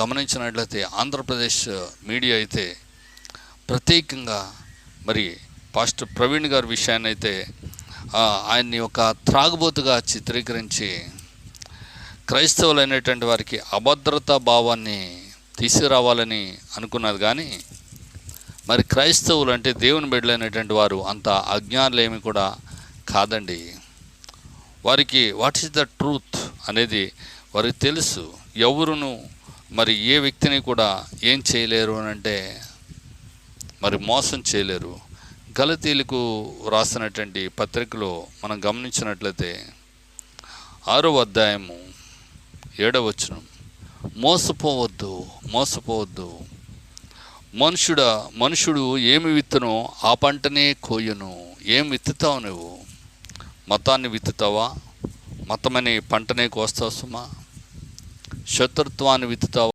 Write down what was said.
గమనించినట్లయితే ఆంధ్రప్రదేశ్ మీడియా అయితే ప్రత్యేకంగా మరి పాస్టర్ ప్రవీణ్ గారి విషయాన్ని అయితే ఆయన్ని ఒక త్రాగుబోతుగా చిత్రీకరించి క్రైస్తవులు అనేటువంటి వారికి అభద్రతా భావాన్ని తీసుకురావాలని అనుకున్నది కానీ మరి క్రైస్తవులు అంటే దేవుని బిడ్డలైనటువంటి వారు అంత అజ్ఞానులేమి కూడా కాదండి. వారికి వాట్ ఈస్ ద ట్రూత్ అనేది వారికి తెలుసు. ఎవరును మరి ఏ వ్యక్తిని కూడా ఏం చేయలేరు అని అంటే మరి మోసం చేయలేరు. గలతీలకు రాసినటువంటి పత్రికలో మనం గమనించినట్లయితే ఆరో అధ్యాయము ఏడవచ్చును మోసపోవద్దు మోసపోవద్దు. మనుషుడ మనుషుడు ఏమి విత్తనో ఆ పంటనే కోయును. ఏం విత్తుతావు నువ్వు? మతాన్ని విత్తుతావా? మతమని పంటనే కోస్తావు సుమా. శత్రుత్వాన్ని విత్తుతావు.